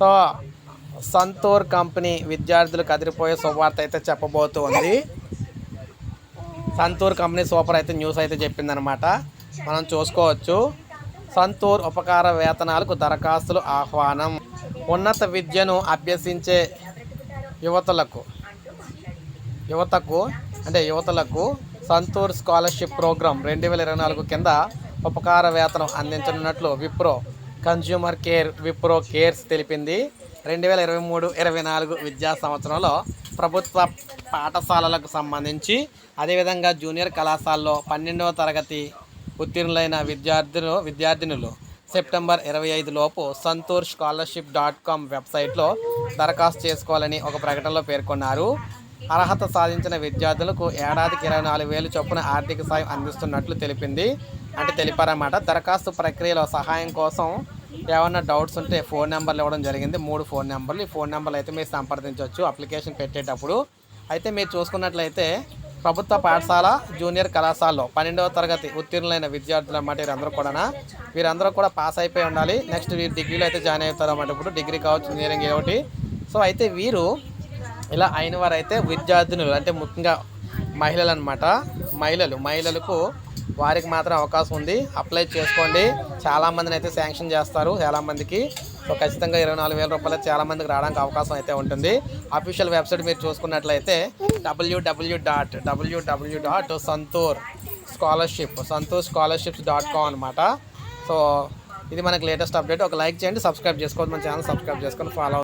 So Santoor company విద్యార్థులకు అదిరిపోయే శుభవార్త అయితే చెప్పబోతుంది. సంతూర్ కంపెనీ సూపర్ అయితే న్యూస్ అయితే చెప్పిందనమాట మనం చూసుకోవచ్చు. సంతూర్ ఉపకార వేతనాలకు దరఖాస్తులు ఆహ్వానం. ఉన్నత విద్యను అభ్యసించే యువతలకు యువతకు అంటే యువతలకు సంతూర్ స్కాలర్షిప్ ప్రోగ్రాం రెండు వేల ఇరవై నాలుగు కింద ఉపకార వేతనం అందించనున్నట్లు Wipro consumer care Wipro cares తెలిపింది. రెండు వేల ఇరవై మూడు ఇరవై నాలుగు విద్యా సంవత్సరంలో ప్రభుత్వ పాఠశాలలకు సంబంధించి అదేవిధంగా జూనియర్ కళాశాలలో పన్నెండవ తరగతి ఉత్తీర్ణులైన విద్యార్థులు విద్యార్థినులు సెప్టెంబర్ ఇరవై ఐదు లోపు సంతూర్ స్కాలర్షిప్ డాట్ కామ్ వెబ్సైట్లో దరఖాస్తు చేసుకోవాలని ఒక ప్రకటనలో పేర్కొన్నారు. అర్హత సాధించిన విద్యార్థులకు ఏడాదికి ఇరవై నాలుగు వేలు చొప్పున ఆర్థిక సాయం అందిస్తున్నట్లు తెలిపింది. అంటే తెలిపారన్నమాట. దరఖాస్తు ప్రక్రియలో సహాయం కోసం ఏమన్నా డౌట్స్ ఉంటే ఫోన్ నెంబర్లు ఇవ్వడం జరిగింది. మూడు ఫోన్ నెంబర్లు. ఈ ఫోన్ నెంబర్లు అయితే మీరు సంప్రదించవచ్చు అప్లికేషన్ పెట్టేటప్పుడు. అయితే మీరు చూసుకున్నట్లయితే ప్రభుత్వ పాఠశాల జూనియర్ కళాశాలలో పన్నెండవ తరగతి ఉత్తీర్ణులైన విద్యార్థులు అన్నమాట వీరందరూ కూడా వీరందరూ కూడా పాస్ అయిపోయి ఉండాలి. నెక్స్ట్ వీరు డిగ్రీలో అయితే జాయిన్ అవుతారు అన్నమాట. ఇప్పుడు డిగ్రీ కావచ్చు ఇంజనీరింగ్ ఒకటి సో అయితే వీరు ఇలా అయిన వారు అయితే విద్యార్థినులు అంటే ముఖ్యంగా మహిళలు అనమాట మహిళలు మహిళలకు వారికి మాత్రం అవకాశం ఉంది. అప్లై చేసుకోండి. చాలామందిని అయితే శాంక్షన్ చేస్తారు చాలామందికి సో ఖచ్చితంగా ఇరవై నాలుగు వేల రూపాయలు చాలామందికి రావడానికి అవకాశం అయితే ఉంటుంది. అఫీషియల్ వెబ్సైట్ మీరు చూసుకున్నట్లయితే WW dot WW dot Santoor scholarship Santoor scholarships dot com అనమాట సో ఇది మనకి లేటెస్ట్ అప్డేట్ ఒక లైక్ చేయండి సబ్స్క్రైబ్ చేసుకోవద్దు. మన ఛానల్ సబ్స్క్రైబ్ చేసుకొని ఫాలో